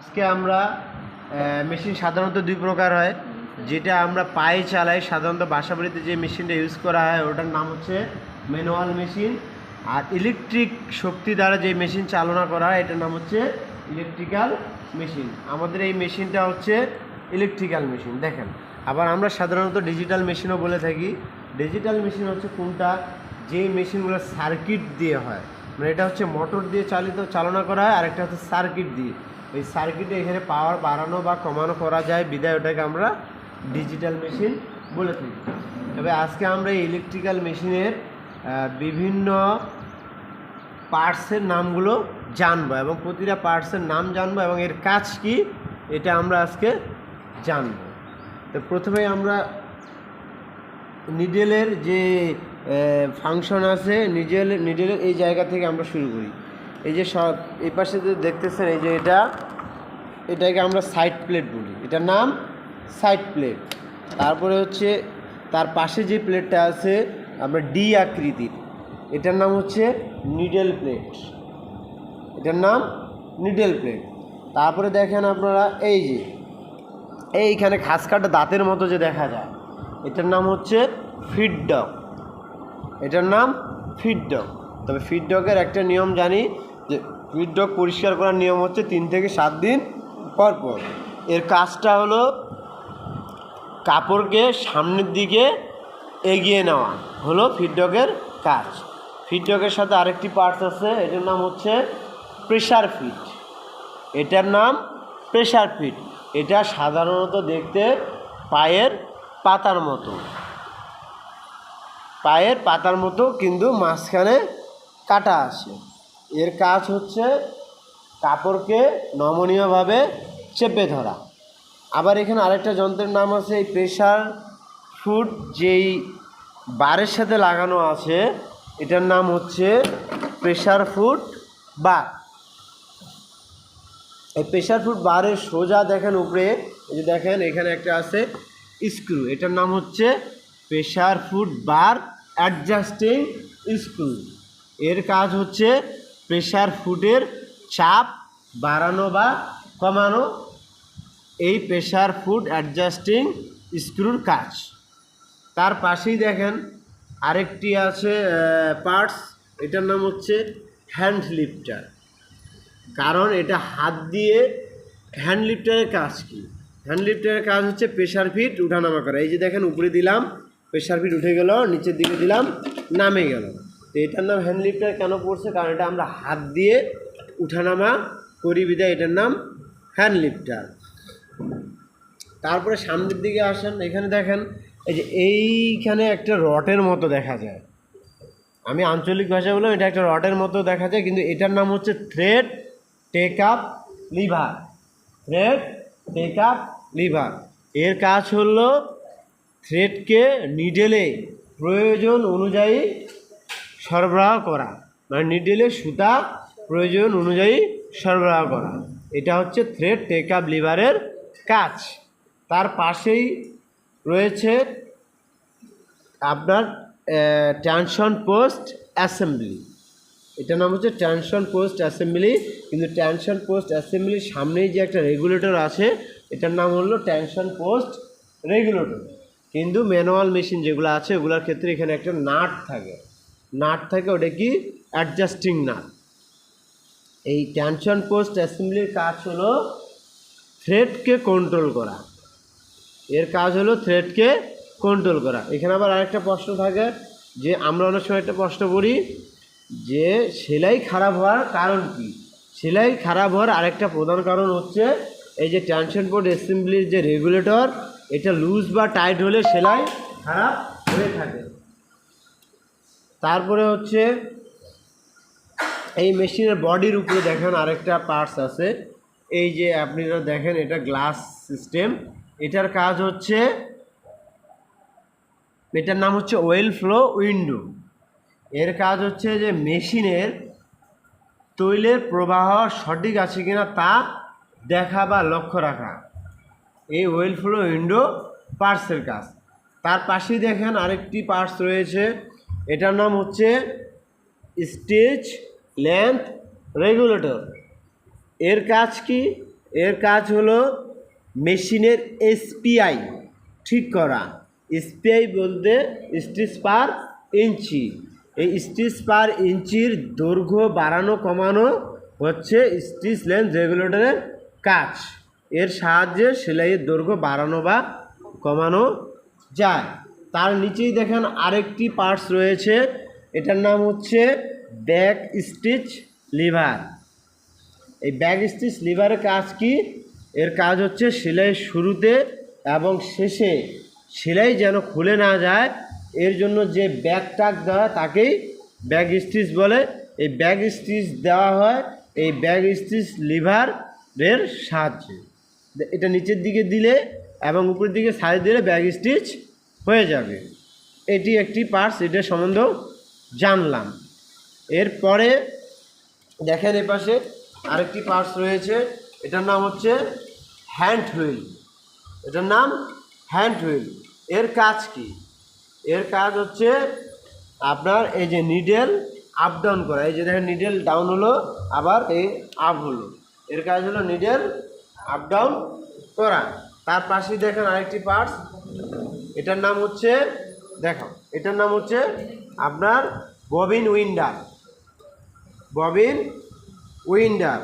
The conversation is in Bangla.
আজকে আমরা মেশিন সাধারণত দুই প্রকার হয়। যেটা আমরা পায়ে চালাই, সাধারণত বাসাবাড়িতে যে মেশিনটা ইউজ করা হয়, ওটার নাম হচ্ছে ম্যানুয়াল মেশিন। আর ইলেকট্রিক শক্তি দ্বারা যে মেশিন চালনা করা হয়, এটার নাম হচ্ছে ইলেকট্রিক্যাল মেশিন আমাদের এই মেশিনটা হচ্ছে ইলেকট্রিক্যাল মেশিন দেখেন। আবার আমরা সাধারণত ডিজিটাল মেশিনও বলে থাকি। ডিজিটাল মেশিন হচ্ছে কোনটা? যে মেশিনগুলো সার্কিট দিয়ে হয়। মানে এটা হচ্ছে মোটর দিয়ে চালিত, চালনা করা হয় আর একটা হচ্ছে সার্কিট দিয়ে। এই সার্কিটে এখানে পাওয়ার বাড়ানো বা কমানো করা যায়, বিদায় ওটাকে আমরা ডিজিটাল মেশিন বলে থাকি। তবে আজকে আমরা ইলেকট্রিক্যাল মেশিনের বিভিন্ন পার্টসের নামগুলো জানব এবং প্রতিটা পার্টসের নাম জানব এবং এর কাজ কি, এটা আমরা আজকে জানব। তো প্রথমে আমরা নিডেলের যে ফাংশন আছে নিডেল নিডেলের এই জায়গা থেকে আমরা শুরু করি। এই যে সব, এই পাশে যে দেখতেছেন, এই যে এটা, এটাকে আমরা সাইড প্লেট বলি। এটার নাম সাইড প্লেট তারপরে হচ্ছে, তার পাশে যে প্লেটটা আছে, আমরা ডি আকৃতির। এটার নাম হচ্ছে নিডেল প্লেট এটার নাম নিডেল প্লেট তারপরে দেখেন আপনারা, এই যে, এইখানে খাস কাটা দাঁতের মতো যে দেখা যায়, এটার নাম হচ্ছে ফিডডক এটার নাম ফিডডক তবে ফিডডকের একটা নিয়ম জানি যে ফিডডক পরিষ্কার করার নিয়ম হচ্ছে তিন থেকে সাত দিন পর পর। এর কাজটা হলো কাপড়কে সামনের দিকে এগিয়ে নেওয়া, হলো ফিডডকের কাজ। ফিডডকের সাথে আরেকটি পার্টস আছে, এটার নাম হচ্ছে প্রেশার ফিট এটার নাম প্রেশার ফিট এটা সাধারণত দেখতে পায়ের পাতার মতো। পায়ের পাতার মতো কিন্তু মাঝখানে কাটা আছে। এর কাজ হচ্ছে কাপড়কে নমনীয়ভাবে চেপে ধরা। আবার এখানে আরেকটা যন্ত্রের নাম আছে এই প্রেশার ফুড যেই বারের সাথে লাগানো আছে, এটার নাম হচ্ছে প্রেশার ফুড বার এই প্রেশার ফুড বারের সোজা দেখেন উপরে যে দেখেন এখানে একটা আছে স্ক্রু এটার নাম হচ্ছে pressure foot bar adjusting screw এর কাজ হচ্ছে প্রেশার ফুডের চাপ বাড়ানো বা কমানো। এই প্রেশার ফুড অ্যাডজাস্টিং স্ক্রুর কাজ। তার পাশেই দেখেন আরেকটি আছে পার্টস এটার নাম হচ্ছে হ্যান্ড লিফটার কারণ এটা হাত দিয়ে হ্যান্ড লিফটারের কাজ কি? হ্যান্ড লিফটারের কাজ হচ্ছে প্রেশার ফিট উঠানামা করা। এই যে দেখেন, উপরে দিলাম প্রেশার ফিট উঠে গেল, নিচের দিকে দিলাম, নামে গেল। তো এটার নাম হ্যান্ড লিফটার কেন পড়ছে? কারণ এটা আমরা হাত দিয়ে উঠানামা করি বিদায় এটার নাম হ্যান্ড লিফটার তারপরে সামনের দিকে আসেন, এখানে দেখেন, এই যে এইখানে একটা রটের মতো দেখা যায়। আমি আঞ্চলিক ভাষা বললাম, এটা একটা রটের মতো দেখা যায়, কিন্তু এটার নাম হচ্ছে thread take up lever thread take up lever এর কাজ হলো থ্রেডকে নিডেলে প্রয়োজন অনুযায়ী সরবরাহ করা মানে নিডেলে সুতা প্রয়োজন অনুযায়ী সরবরাহ করা। এটা হচ্ছে থ্রেড টেক আপ লিভারের কাজ। তার পাশেই রয়েছে আপনার টেনশন পোস্ট অ্যাসেম্বলি এটার নাম হচ্ছে টেনশন পোস্ট অ্যাসেম্বলি কিন্তু টেনশন পোস্ট অ্যাসেম্বলির সামনেই যে একটা রেগুলেটর আছে, এটার নাম হলো টেনশন পোস্ট রেগুলেটর কিন্তু ম্যানুয়াল মেশিন যেগুলো আছে ওগুলোর ক্ষেত্রে এখানে একটা নাট থাকে। নাট থাকে ওটা কি? Adjusting nut. এই টেনশন পোস্ট অ্যাসেম্বলির কাজ হলো থ্রেডকে কন্ট্রোল করা। এর কাজ হলো থ্রেডকে কন্ট্রোল করা। এখানে আবার আরেকটা প্রশ্ন থাকে যে আমরা অনেক সময় একটা প্রশ্ন করি যে সেলাই খারাপ হওয়ার কারণ কি? সেলাই খারাপ হওয়ার আরেকটা প্রধান কারণ হচ্ছে এই যে টেনশন বোর্ড অ্যাসেম্বলির যে রেগুলেটর এটা লুজ বা টাইট হলে সেলাই খারাপ হয়ে থাকে। তারপরে হচ্ছে এই মেশিনের বডির উপরে দেখেন আরেকটা পার্টস আছে। এই যে আপনারা দেখেন, এটা গ্লাস সিস্টেম এটার কাজ হচ্ছে, এটার নাম হচ্ছে ওয়েল ফ্লো উইন্ডো এর কাজ হচ্ছে যে মেশিনের তৈলের প্রবাহ সঠিক আছে কিনা তা দেখা বা লক্ষ্য রাখা। এই ওয়েল ফ্লো উইন্ডো পার্টসের কাজ। তার পাশেই দেখেন আরেকটি পার্টস রয়েছে। এটার নাম হচ্ছে স্টেজ লেন্থ রেগুলেটর। এর কাজ কি? এর কাজ হলো মেশিনের এসপিআই ঠিক করা। এসপিআই বলতে স্টিচ পার ইঞ্চি। এই স্টিচ পার ইঞ্চির দৈর্ঘ্য বাড়ানো, কমানো হচ্ছে স্টিচ লেন্থ রেগুলেটরের কাজ। এর সাহায্যে সেলাইয়ের দৈর্ঘ্য বাড়ানো বা কমানো যায়। তার নিচেই দেখেন আরেকটি পার্টস রয়েছে। এটার নাম হচ্ছে ব্যাক স্টিচ লিভার। এই ব্যাক স্টিচ লিভারের কাজ কি? এর কাজ হচ্ছে সেলাইয়ের শুরুতে এবং শেষে সেলাই যেন খুলে না যায়, এর জন্য যে ব্যাক টাক দেওয়া তাকেই ব্যাক স্টিচ বলে। এই ব্যাক স্টিচ দেওয়া হয় এই ব্যাক স্টিচ লিভারের সাহায্যে। এটা নিচের দিকে দিলে এবং উপরের দিকে সাইড দিলে ব্যাক স্টিচ হয়ে যাবে। এটি একটি পার্টস এটার সম্বন্ধেও জানলাম। এরপরে দেখেন এপাশে আরেকটি পার্টস রয়েছে। এটার নাম হচ্ছে হ্যান্ড হুইল এটার নাম হ্যান্ড হুইল এর কাজ কি? এর কাজ হচ্ছে আপনার এই যে নিডেল আপ ডাউন করা। এই যে দেখেন নিডেল ডাউন হলো, আবার এই আপ হলো। এর কাজ হলো নিডেল আপ ডাউন করা। তার পাশেই দেখেন আরেকটি পার্টস এটার নাম হচ্ছে দেখো এটার নাম হচ্ছে আপনার ববিন উইন্ডার। Bobbin winder.